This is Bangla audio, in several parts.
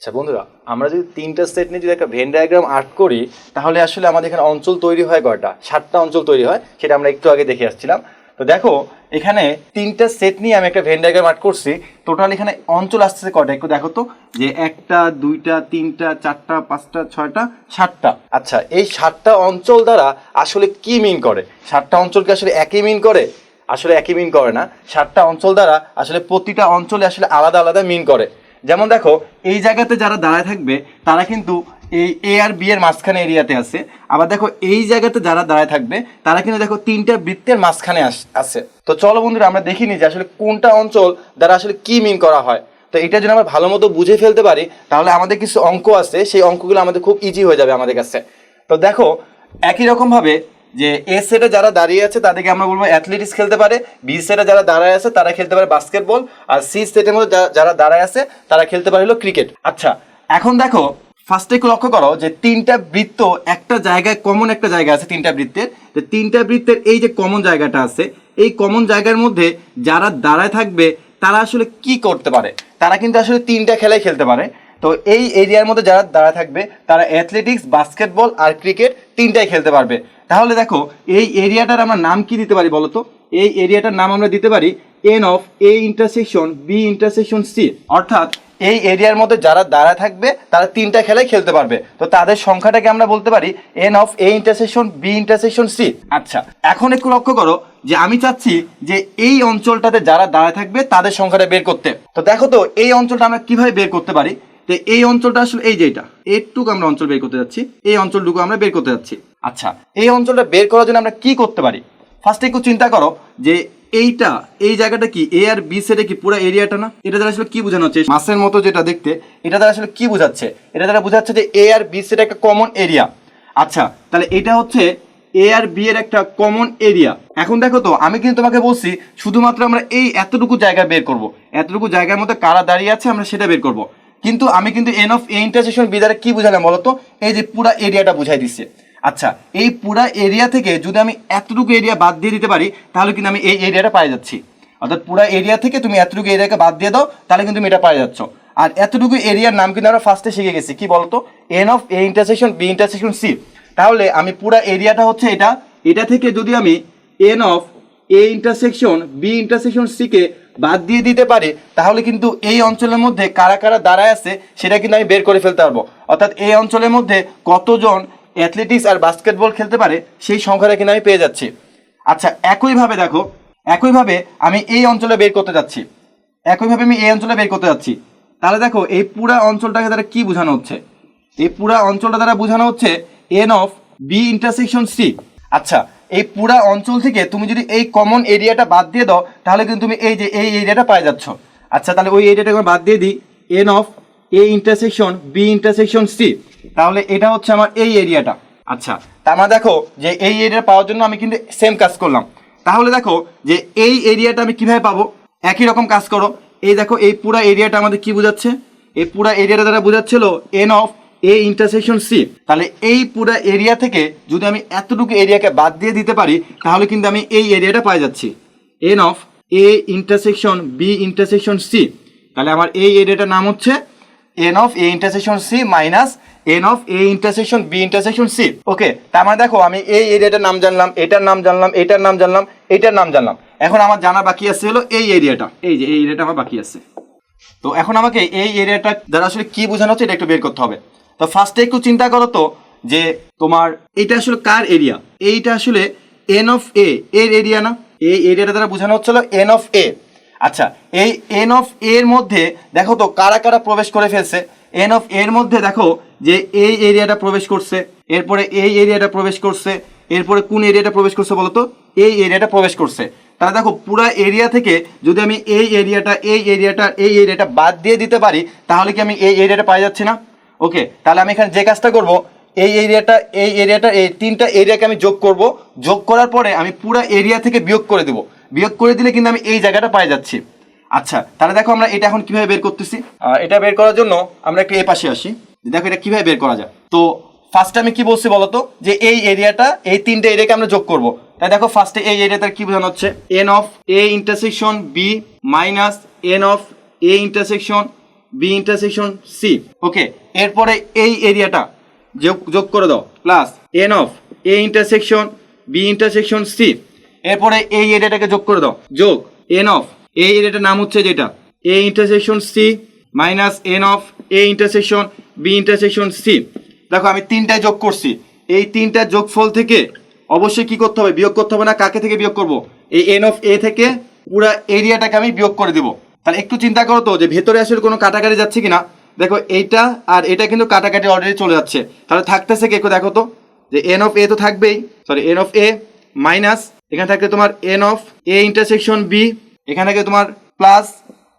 আচ্ছা বন্ধুরা, আমরা যদি তিনটা সেট নিয়ে যদি একটা ভেন ডায়াগ্রাম আর্ট করি, তাহলে আসলে আমাদের এখানে অঞ্চল তৈরি হয় কয়টা? সাতটা অঞ্চল তৈরি হয়, সেটা আমরা একটু আগে দেখে আসছিলাম। তো দেখো, এখানে তিনটা সেট নিয়ে আমি একটা ভেন ডায়াগ্রাম আর্ট করছি। টোটাল এখানে অঞ্চল আসতেছে কয়টা? একটু দেখো তো, যে একটা, দুইটা, তিনটা, চারটা, পাঁচটা, ছয়টা, সাতটা। আচ্ছা এই সাতটা অঞ্চল দ্বারা আসলে কি মিন করে? সাতটা অঞ্চলকে আসলে একই মিন করে? আসলে একই মিন করে না। সাতটা অঞ্চল দ্বারা আসলে প্রতিটা অঞ্চলে আসলে আলাদা আলাদা মিন করে। যেমন দেখো, এই জায়গাতে যারা দাঁড়ায় থাকবে, তারা কিন্তু এই এ আর বি এর মাঝখানে এরিয়াতে আছে। আবার দেখো, এই জায়গাতে যারা দাঁড়ায় থাকবে, তারা কিন্তু দেখো তিনটা বৃত্তের মাঝখানে আছে। তো চলো বন্ধুরা, আমরা দেখিনি যে আসলে কোনটা অঞ্চল দ্বারা আসলে কি মিন করা হয়। তো এটা যদি আমরা ভালো মতো বুঝে ফেলতে পারি, তাহলে আমাদের কিছু অঙ্ক আছে, সেই অঙ্কগুলো আমাদের খুব ইজি হয়ে যাবে আমাদের কাছে। তো দেখো, একই রকম ভাবে যে এ সেটে যারা দাঁড়িয়ে আছে, তাদেরকে আমরা বলব অ্যাথলেটিক্স খেলতে পারে। বি সেটে যারা দাঁড়ায় আছে, তারা খেলতে পারে বাস্কেটবল আর সি সেটের মধ্যে যারা দাঁড়ায় আছে, তারা খেলতে পারে হলো ক্রিকেট আচ্ছা এখন দেখো ফার্স্টে লক্ষ্য করো যে তিনটা বৃত্ত একটা জায়গায় কমন একটা জায়গা আছে, তিনটা বৃত্তের। যে তিনটা বৃত্তের এই যে কমন জায়গাটা আছে, এই কমন জায়গার মধ্যে যারা দাঁড়ায় থাকবে, তারা আসলে কি করতে পারে? তারা কিন্তু আসলে তিনটা খেলাই খেলতে পারে। তো এই এরিয়ার মধ্যে যারা দাঁড়ায় থাকবে, তারা অ্যাথলেটিক্স বাস্কেটবল আর ক্রিকেট তিনটাই খেলতে পারবে। তাহলে দেখো, এই এরিয়াটার আমরা নাম কি দিতে পারি বলতো? এই এরিয়াটার নাম আমরা দিতে পারি n of A intersection B intersection C অর্থাৎ এই এরিয়ার মধ্যে যারা দাঁড়া থাকবে, তারা তিনটা খেলাই খেলতে পারবে। তো তাদের সংখ্যাটাকে আমরা বলতে পারি n of A intersection B intersection C আচ্ছা এখন একটু লক্ষ্য করো যে আমি চাচ্ছি যে এই অঞ্চলটাতে যারা দাঁড়ায় থাকবে, তাদের সংখ্যাটা বের করতে। তো দেখো তো, এই অঞ্চলটা আমরা কীভাবে বের করতে পারি? তো এই অঞ্চলটা আসলে এই যেটা এইটুকু আমরা অঞ্চল বের করতে যাচ্ছি। এই অঞ্চলটুকু আমরা বের করতে যাচ্ছি। আচ্ছা এই অঞ্চলটা বের করার জন্য আমরা কি করতে পারি? ফার্স্টে একটু চিন্তা করো যে এইটা, এই জায়গাটা কি এ আর বি সেটে কি পুরো এরিয়াটা না? এটা দ্বারা আসলে কি বোঝানো হচ্ছে মাসের মতো যেটা দেখতে, এটা দ্বারা আসলে কি বোঝাচ্ছে? এটা দ্বারা বোঝাচ্ছে যে এ আর বি সেট একটা কমন এরিয়া আচ্ছা তাহলে এটা হচ্ছে এ আর বি এর একটা কমন এরিয়া এখন দেখো তো, আমি কিন্তু তোমাকে বলছি, শুধুমাত্র আমরা এই এতটুকু জায়গা বের করব। এতটুকু জায়গার মধ্যে কারা দাঁড়িয়ে আছে আমরা সেটা বের করব। কিন্তু আমি কিন্তু n of A intersection B দ্বারা কি বুঝালাম বলতো এই যে পুরা এরিয়াটা বুঝাই দিচ্ছে। আচ্ছা এই পুরা এরিয়া থেকে যদি আমি এতটুকু এরিয়া বাদ দিয়ে দিতে পারি, তাহলে কিন্তু আমি এই এরিয়াটা পাই যাচ্ছি। অর্থাৎ পুরা এরিয়া থেকে তুমি এতটুকু এরিয়াকে বাদ দিয়ে দাও, তাহলে কিন্তু তুমি এটা পাই যাচ্ছ। আর এতটুকু এরিয়ার নাম কিন্তু আমরা ফার্স্টে শিখে গেছি। কি বলতো? N of A intersection B intersection C তাহলে আমি পুরা এরিয়াটা হচ্ছে এটা। এটা থেকে যদি আমি n of A intersection B intersection C কে বাদ দিয়ে দিতে পারি, তাহলে কিন্তু এই অঞ্চলের মধ্যে কারা কারা দাঁড়ায় আছে, সেটা কিন্তু আমি বের করে ফেলতে পারব। অর্থাৎ এই অঞ্চলের মধ্যে কতজন অ্যাথলেটিক্স আর বাস্কেটবল খেলতে পারে, সেই সংখ্যাটা কিন্তু আমি পেয়ে যাচ্ছি। আচ্ছা একইভাবে দেখো, একইভাবে আমি এই অঞ্চলে বের করতে যাচ্ছি। একইভাবে আমি এই অঞ্চলে বের করতে যাচ্ছি। তাহলে দেখো, এই পুরা অঞ্চলটাকে তারা কি বোঝানো হচ্ছে? এই পুরা অঞ্চলটা দ্বারা বোঝানো হচ্ছে n of B intersection C আচ্ছা এই পুরা অঞ্চল থেকে তুমি যদি এই কমন এরিয়াটা বাদ দিয়ে দাও, তাহলে কিন্তু তুমি এই যে এই এরিয়াটা পাই যাচ্ছ। আচ্ছা তাহলে ওই এরিয়াটা বাদ দিয়ে দিই। N of A intersection B intersection C তাহলে এটা হচ্ছে আমার এই এরিয়াটা। আচ্ছা তা আমরা দেখো যে এই এরিয়া পাওয়ার জন্য আমি কিন্তু সেম কাজ করলাম। তাহলে দেখো যে এই এরিয়াটা আমি কীভাবে পাবো? একই রকম কাজ করো। এই দেখো, এই পুরা এরিয়াটা আমাদের কি বোঝাচ্ছে? এই পুরা এরিয়াটা দ্বারা বোঝাচ্ছিল n of A intersection C তাহলে এই পুরা এরিয়া থেকে যদি আমি এতটুকু এরিয়াকে বাদ দিয়ে দিতে পারি, তাহলে কিন্তু আমি এই এরিয়াটা পাই যাচ্ছি। N of A intersection B intersection C তাহলে আমার এই এরিয়াটার নাম হচ্ছে n of A intersection C minus n of A intersection B intersection C okay তার মানে দেখো, আমি এই এরিয়াটার নাম জানলাম, এটার নাম জানলাম, এটার নাম জানলাম, এটার নাম জানলাম। এখন আমার জানা বাকি আছে হলো এই এরিয়াটা এই যে, এই এরিয়াটা আমার বাকি আছে। তো এখন আমাকে এই এরিয়াটা দ্বারা আসলে কি বোঝানো হচ্ছে, এটা একটু বের করতে হবে। তো ফার্স্টে একটু চিন্তা করো তো, যে তোমার এটা আসলে কার এরিয়া এইটা আসলে এন অফ এ এর এরিয়া না? এই এরিয়াটা দ্বারা বোঝানো হচ্ছিল এন অফ এ আচ্ছা এই এন অফ এর মধ্যে দেখো তো কারা কারা প্রবেশ করে ফেলছে? এন অফ এর মধ্যে দেখো যে এই এরিয়াটা প্রবেশ করছে, এরপরে এই এরিয়াটা প্রবেশ করছে, এরপরে কোন এরিয়াটা প্রবেশ করছে বলো তো এই এরিয়াটা প্রবেশ করছে। তাহলে দেখো পুরো এরিয়া থেকে যদি আমি এই এরিয়াটা এই এরিয়াটা এই এরিয়াটা বাদ দিয়ে দিতে পারি, তাহলে কি আমি এই এরিয়াটা পাই যাচ্ছি না? ওকে তাহলে আমি এখানে যে কাজটা করব এই এরিয়াটা এই এরিয়াটা এই তিনটা এরিয়াকে আমি যোগ করব। যোগ করার পরে আমি পুরো এরিয়া থেকে বিয়োগ করে দেবো। বিয়োগ করে দিলে কিন্তু আমি এই জায়গাটা পাই যাচ্ছি। আচ্ছা তাহলে দেখো আমরা এটা এখন কীভাবে বের করতেছি। এটা বের করার জন্য আমরা একটু এ পাশে আসি। দেখো এটা কীভাবে বের করা যায়। তো ফার্স্টে আমি কি বলছি বলতো যে এই এরিয়াটা এই তিনটে এরিয়াকে আমরা যোগ করব। তাই দেখো ফার্স্টে এই এরিয়াটার কি বোঝানো হচ্ছে? N of A intersection B minus n of A intersection B intersection C okay এরপরে এই এরিয়াটা যোগ যোগ করে দাও। Plus n of A intersection B intersection C এরপরে এই এরিয়াটাকে যোগ করে দাও। যোগ এন অফ এই এরিয়াটার নাম হচ্ছে যেটা? A intersection C minus n of A intersection B intersection C দেখো, আমি তিনটায় যোগ করছি। এই তিনটার যোগফল থেকে অবশ্যই কি করতে হবে? বিয়োগ করতে হবে না? কাকে থেকে বিয়োগ করব? এই এন অফ এ থেকে পুরা এরিয়াটাকে আমি বিয়োগ করে দিব। তাহলে একটু চিন্তা করো তো যে ভেতরে আসলে কোনো কাটাকাটি যাচ্ছে কিনা। দেখো, এইটা আর এটা কিন্তু কাটাকাটি অলরেডি চলে যাচ্ছে। তাহলে থাকতেছে কি? একটু দেখো তো। যে এন অফ এ তো থাকবেই। Sorry n of A minus এখানে থাকবে তোমার n of A intersection B এখানে থাকবে তোমার plus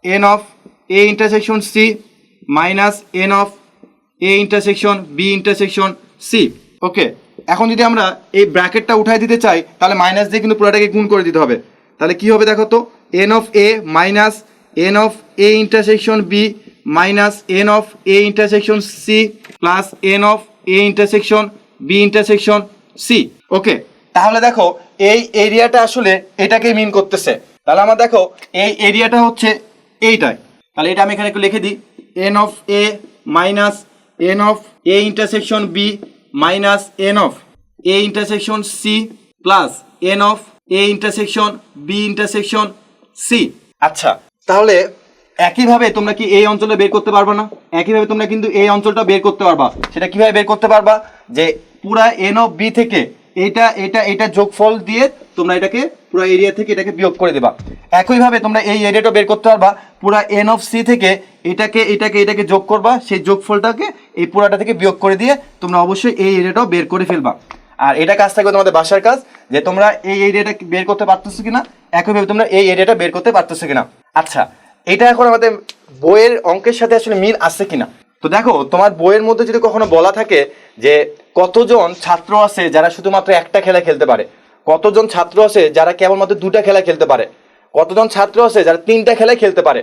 n of A intersection C minus n of A intersection B intersection C okay এখন যদি আমরা এই ব্র্যাকেটটা উঠাই দিতে চাই, তাহলে মাইনাস দিয়ে কিন্তু পুরোটাকে গুণ করে দিতে হবে। তাহলে কি হবে দেখো তো? N of A minus n of A intersection B minus n of A intersection C plus n of A intersection B intersection C okay তাহলে দেখো, এই এরিয়াটা আসলে এটাকে মিন করতেছে। তাহলে আমার দেখো, এই এরিয়াটা হচ্ছে এইটাই তাহলে এটা আমি এখানে একটু লিখে দিই। N of A minus n of A intersection B minus n of A intersection C plus n of A intersection B intersection C আচ্ছা তাহলে একইভাবে তোমরা কি এই অঞ্চলে বের করতে পারবা না? একইভাবে তোমরা কিন্তু এই অঞ্চলটা বের করতে পারবা। সেটা কীভাবে বের করতে পারবা? যে পুরা এন অফ বি থেকে এটা এটা এটা যোগফল দিয়ে তোমরা এটাকে পুরো এরিয়া থেকে এটাকে বিয়োগ করে দেবা। একইভাবে তোমরা এই এরিয়াটা বের করতে পারবা, পুরা এন অফ সি থেকে এটাকে এটাকে এটাকে যোগ করবা, সেই যোগফলটাকে এই পুরাটা থেকে বিয়োগ করে দিয়ে তোমরা অবশ্যই এই এরিয়াটাও বের করে ফেলবা। আর এটা কাজ থাকবে তোমাদের বাসার কাজ, যে তোমরা এই এরিয়াটা বের করতে পারতেছো কিনা, একইভাবে তোমরা এই এরিয়াটা বের করতে পারতেছো কিনা। আচ্ছা এটা এখন আমাদের বইয়ের অঙ্কের সাথে আসলে মিল আছে কিনা? তো দেখো, তোমার বইয়ের মধ্যে যদি কখনো বলা থাকে যে কতজন ছাত্র আছে যারা শুধুমাত্র একটা খেলা খেলতে পারে? কতজন ছাত্র আছে যারা কেবলমাত্র দুটা খেলা খেলতে পারে? কতজন ছাত্র আছে যারা তিনটা খেলা খেলতে পারে?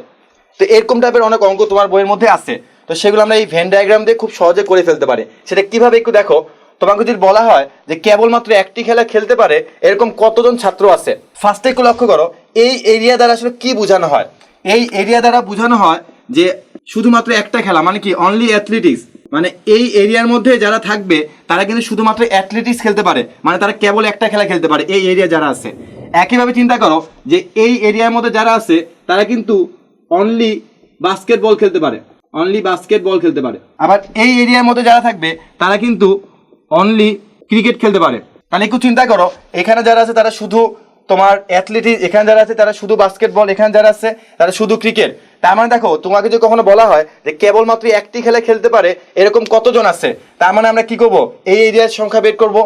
তো এরকম টাইপের অনেক অঙ্ক তোমার বইয়ের মধ্যে আছে। তো সেগুলো আমরা এই ভেন ডায়াগ্রাম দিয়ে খুব সহজে করে ফেলতে পারি। সেটা কীভাবে একটু দেখো। তোমাকে যদি বলা হয় যে কেবলমাত্র একটি খেলা খেলতে পারে, এরকম কতজন ছাত্র আছে? ফার্স্টে একটু লক্ষ্য করো, এই এরিয়া দ্বারা আসলে কি বোঝানো হয়? এই এরিয়া দ্বারা বোঝানো হয় যে শুধুমাত্র একটা খেলা মানে কি অনলি অ্যাথলেটিক্স মানে এই এরিয়ার মধ্যে যারা থাকবে, তারা কিন্তু শুধুমাত্র অ্যাথলেটিক্স খেলতে পারে। মানে তারা কেবল একটা খেলা খেলতে পারে, এই এরিয়া যারা আছে। একইভাবে চিন্তা করো যে এই এরিয়ার মধ্যে যারা আছে, তারা কিন্তু অনলি বাস্কেটবল খেলতে পারে। অনলি বাস্কেটবল খেলতে পারে। আবার এই এরিয়ার মধ্যে যারা থাকবে, তারা কিন্তু অনলি ক্রিকেট খেলতে পারে। তাহলে একটু চিন্তা করো, এখানে যারা আছে, তারা শুধু তোমার অ্যাথলেটিক্স এখানে যারা আছে, তারা শুধু বাস্কেটবল এখানে যারা আছে, তারা শুধু ক্রিকেট তার মানে দেখো, তোমাকে যদি কখনো বলা হয় যে কেবলমাত্র একটি খেলা খেলতে পারে, এরকম কতজন আছে? তার মানে আমরা কি করব? এই এরিয়ার সংখ্যা বের করব।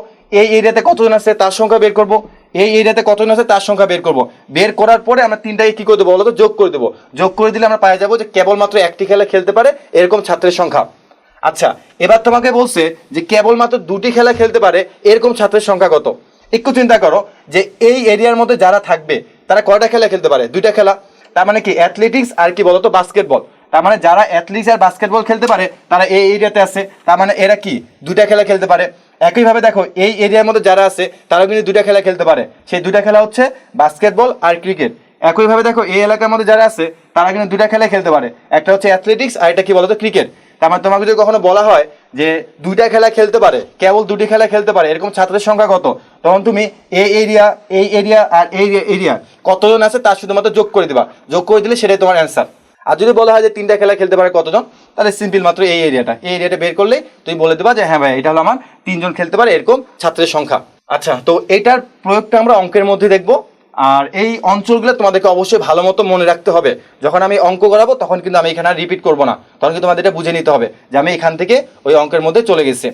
এই এরিয়াতে কতজন আছে? তার সংখ্যা বের করব। এই এরিয়াতে কতজন আছে? তার সংখ্যা বের করব। বের করার পরে আমরা তিনটাকে কি করে দেবো বলো তো যোগ করে দেবো। যোগ করে দিলে আমরা পাই যাব যে কেবলমাত্র একটি খেলা খেলতে পারে এরকম ছাত্রের সংখ্যা। আচ্ছা এবার তোমাকে বলছে যে কেবলমাত্র দুটি খেলা খেলতে পারে এরকম ছাত্রের সংখ্যা কত? একটু চিন্তা করো যে এই এরিয়ার মধ্যে যারা থাকবে, তারা কয়টা খেলা খেলতে পারে? দুইটা খেলা। তার মানে কি? অ্যাথলেটিক্স আর কি বলতো? বাস্কেটবল তার মানে যারা অ্যাথলিক্স আর বাস্কেটবল খেলতে পারে, তারা এই এরিয়াতে আছে। তার মানে এরা কি? দুটা খেলা খেলতে পারে। একইভাবে দেখো, এই এরিয়ার মধ্যে যারা আছে তারা কিন্তু দুটা খেলা খেলতে পারে। সেই দুটা খেলা হচ্ছে বাস্কেটবল আর ক্রিকেট একইভাবে দেখো, এই এলাকার মধ্যে যারা আছে, তারা কিন্তু দুটা খেলা খেলতে পারে। একটা হচ্ছে অ্যাথলেটিক্স আর এটা কি বলতো? ক্রিকেট তার মানে তোমাকে যদি কখনো বলা হয় যে দুইটা খেলা খেলতে পারে, কেবল দুটি খেলা খেলতে পারে, এরকম ছাত্রের সংখ্যা কত? তখন তুমি এই এরিয়া এই এরিয়া আর এই এরিয়া কতজন আছে তার শুধুমাত্র যোগ করে দিবা। যোগ করে দিলে সেটাই তোমার অ্যান্সার আর যদি বলা হয় যে তিনটা খেলা খেলতে পারে কতজন, তাহলে সিম্পল মাত্র এই এরিয়াটা। এই এরিয়াটা বের করলে তুমি বলে দেবা যে হ্যাঁ ভাই, এটা হলো আমার তিনজন খেলতে পারে এরকম ছাত্রের সংখ্যা। আচ্ছা তো এটার প্রয়োগটা আমরা অঙ্কের মধ্যে দেখব। আর এই অঞ্চলগুলো তোমাদেরকে অবশ্যই ভালো মতো মনে রাখতে হবে। যখন আমি অঙ্ক করাবো, তখন কিন্তু আমি এখানে রিপিট করব না। তখন কিন্তু তোমাদের এটা বুঝে নিতে হবে যে আমি এখান থেকে ওই অঙ্কের মধ্যে চলে গেছি।